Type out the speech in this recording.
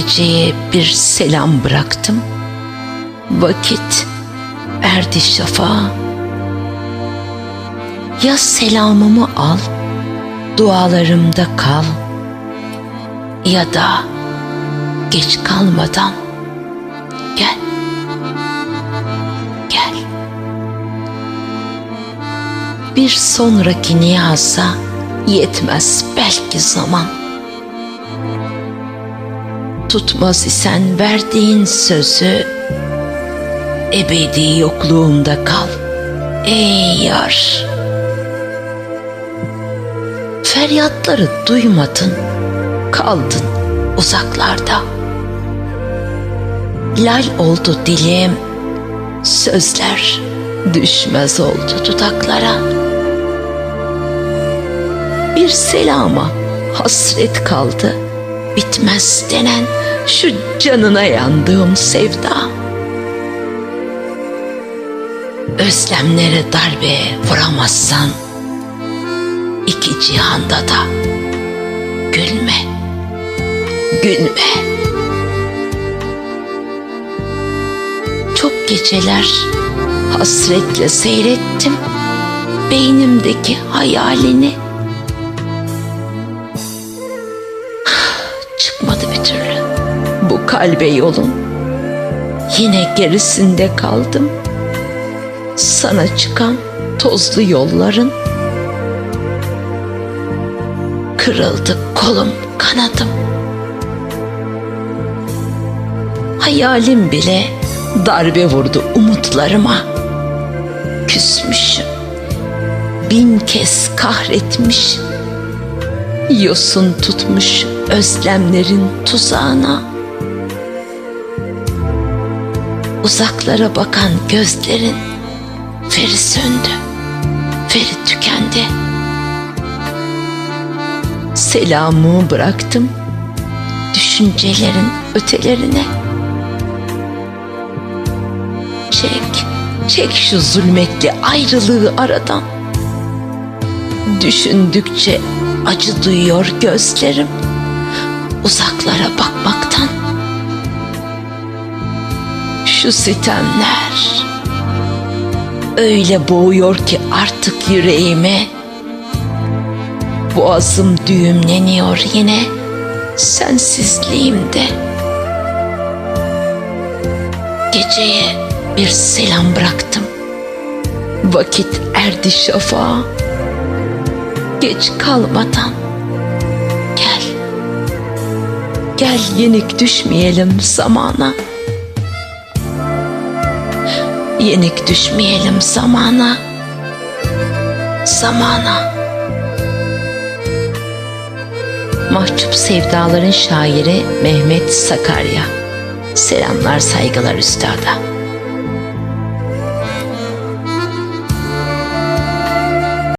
geceye bir selam bıraktım. Vakit erdi şafağa. Ya selamımı al, dualarımda kal. Ya da geç kalmadan gel. Gel. Bir sonraki niyaza yetmez belki zaman. Tutmaz isen verdiğin sözü ebedi yokluğumda kal. Ey yar. Feryatları duymadın, kaldın uzaklarda. Lal oldu dilim, sözler düşmez oldu dudaklara. Bir selama hasret kaldı, bitmez denen şu canına yandığım sevda. Özlemlere darbe vuramazsan iki cihanda da gülme, gülme. Çok geceler hasretle seyrettim beynimdeki hayalini. Kalbe yolun. Yine gerisinde kaldım. Sana çıkan tozlu yolların. Kırıldı kolum, kanadım. Hayalim bile darbe vurdu umutlarıma. Küsmüşüm. Bin kez kahretmiş. Yosun tutmuş özlemlerin tuzağına. Uzaklara bakan gözlerin feri söndü, feri tükendi. Selamımı bıraktım düşüncelerin ötelerine. Çek, çek şu zulmetli ayrılığı aradan. Düşündükçe acı duyuyor gözlerim uzaklara bakmaktan. Şu sitemler öyle boğuyor ki artık yüreğime. Boğazım düğümleniyor yine sensizliğimde. Geceye bir selam bıraktım. Vakit erdi şafağa. Geç kalmadan gel. Gel yenik düşmeyelim zamana. Yenik düşmeyelim zamana. Zamana. Mahcup sevdaların şairi Mehmet Sakarya. Selamlar saygılar üstada.